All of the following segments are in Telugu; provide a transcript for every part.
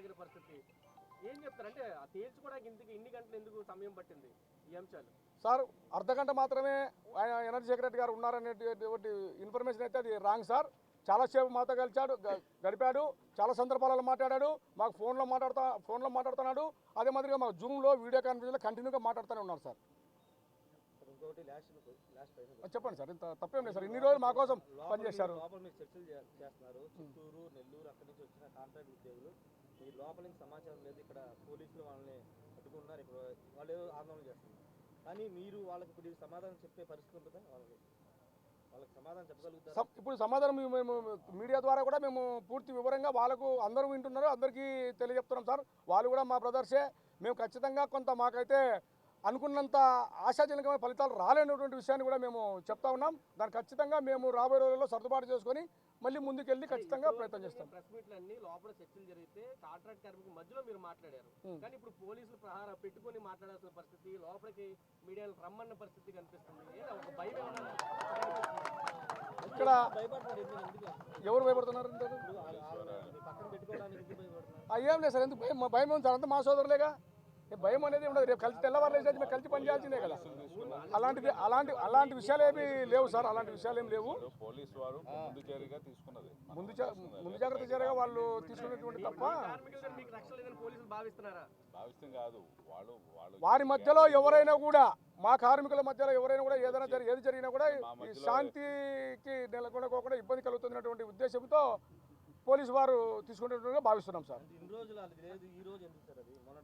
సాగిన పరిస్థితి. ఏం చెప్తారు? అంటే ఆ తేల్చుకోవడానికి ఇందుకు ఇన్ని గంటలు ఎందుకు సమయం పట్టింది? ఈ అంశాలు. సార్ అర్ధ గంట మాత్రమే ఆయన ఎనర్జీ సెక్రటరీ గారు ఉన్నారనేటువంటి ఇన్ఫర్మేషన్ అయితే అది రాంగ్ సార్. చాలాసేపు మాతో కలిచాడు గడిపాడు చాలా సందర్భాలలో మాట్లాడాడు మాకు ఫోన్లో మాట్లాడుతా ఫోన్లో మాట్లాడుతున్నాడు. అదే మాదిరిగా మాకు జూమ్లో వీడియో కాన్ఫరెన్స్లో కంటిన్యూగా మాట్లాడుతూనే ఉన్నారు సార్. ఇంకొకటి లాస్ట్ లాస్ట్ ఫైనల్ చెప్పండి సార్ ఇంత తప్పేం లేదు సార్. ఇన్ని రోజులు మా కోసం పనిచేశారు. చర్చలు చేస్తున్నారు. చిత్తూరు నెల్లూరు అక్కడి నుంచి వచ్చిన కాంట్రాక్ట్ ఉద్యోగులు. ఈ లోపల నుంచి సమాచారం లేదు. ఇక్కడ పోలీసులు వాళ్ళని పట్టుకున్నారు ఇప్పుడు వాళ్ళు ఏదో ఆందోళన చేస్తున్నారు. కానీ మీరు వాళ్ళకి ఇప్పుడు సమాధానం చెప్పే పరిస్థితి ఉంటుందా? వాళ్ళకి వాళ్ళకి సమాధానం చెప్పగలుగుతారు? ఇప్పుడు సమాధానం మేము మీడియా ద్వారా కూడా మేము పూర్తి వివరంగా వాళ్ళకు అందరూ వింటున్నారు. అందరికీ తెలియజెప్తున్నాం సార్. వాళ్ళు కూడా మా బ్రదర్సే. మేము ఖచ్చితంగా కొంత మాకైతే అనుకున్నంత ఆశాజనకమైన ఫలితాలు రాలేనటువంటి విషయాన్ని కూడా మేము చెప్తా ఉన్నాం. దాన్ని ఖచ్చితంగా మేము రాబోయే రోజుల్లో సర్దుబాటు చేసుకొని మళ్ళీ ముందుకెళ్ళి ఖచ్చితంగా ప్రయత్నం చేస్తాం. ప్రెస్ మీట్లు అన్ని లోపల చర్చలు జరిగితే కాంట్రాక్ట్ కార్మికుల మధ్యలో మీరు మాట్లాడారు. కానీ ఇప్పుడు పోలీసులు ప్రహారం పెట్టుకొని మాట్లాడాల్సిన పరిస్థితి లోపలికి మీడియాను రమ్మన్న పరిస్థితి కనిపిస్తుంది. ఒక భయం? ఇక్కడ ఎవరు భయపడుతున్నారు ఏం లేదు సార్ ఎందుకు భయం? భయం ఉంది సార్? అంతా మా సోదరులేగా. భయం అనేది ఉండదు. రేపు కలిసి తెల్లవారు లేచి మేము కలిసి పని చేయాల్సిందే కదా. అలాంటిది అలాంటి అలాంటి విషయాలు ఏమి లేవు సార్. అలాంటి విషయాలు ఏమి లేవు. పోలీసు వారు ముందు ముందు ముందు జాగ్రత్త చర్యగా వాళ్ళు తీసుకున్నటువంటి తప్ప వారి మధ్యలో ఎవరైనా కూడా మా కార్మికుల మధ్యలో ఎవరైనా కూడా ఏదైనా ఏది జరిగినా కూడా ఈ శాంతికి నెలకొనకోకుండా ఇబ్బంది కలుగుతున్నటువంటి ఉద్దేశంతో పోలీసు వారు తీసుకున్నట్టుగా భావిస్తున్నాం సార్.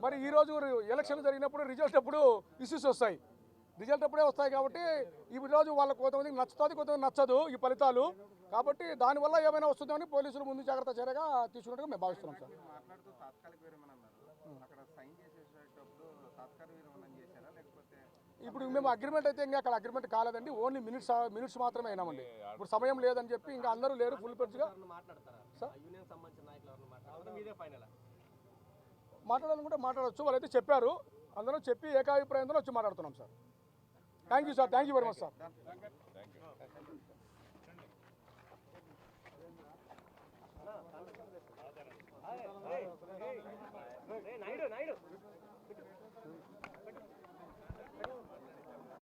మరి ఈ రోజు ఎలక్షన్ జరిగినప్పుడు రిజల్ట్ అప్పుడు ఇష్యూస్ వస్తాయి. రిజల్ట్ అప్పుడే వస్తాయి కాబట్టి ఈ రోజు వాళ్ళకి కొంతమందికి నచ్చుతుంది కొంతమంది నచ్చదు ఈ ఫలితాలు. కాబట్టి దానివల్ల ఏమైనా వస్తుందని పోలీసులు ముందు జాగ్రత్త చర్యగా తీసుకున్నట్టుగా మేము భావిస్తున్నాం సార్. ఇప్పుడు మేము అగ్రిమెంట్ అయితే ఇంకా అక్కడ అగ్రిమెంట్ కాలేదండి. ఓన్లీ మినిట్స్ మినిట్స్ మాత్రమే అయినామండి. ఇప్పుడు సమయం లేదని చెప్పి ఇంకా అందరూ లేరు ఫుల్గా. ఎవరన్నా మాట్లాడతారా? సార్? ఆ యూనియన్ సంబంధించిన నాయకులు ఎవరన్నా మాట్లాడతారా? మీదే ఫైనల్ మాట్లాడాలనుకుంటే మాట్లాడవచ్చు వాళ్ళైతే చెప్పారు. అందరం చెప్పి ఏకాభిప్రాయంతో వచ్చి మాట్లాడుతున్నాం sir thank you sir thank you very much sir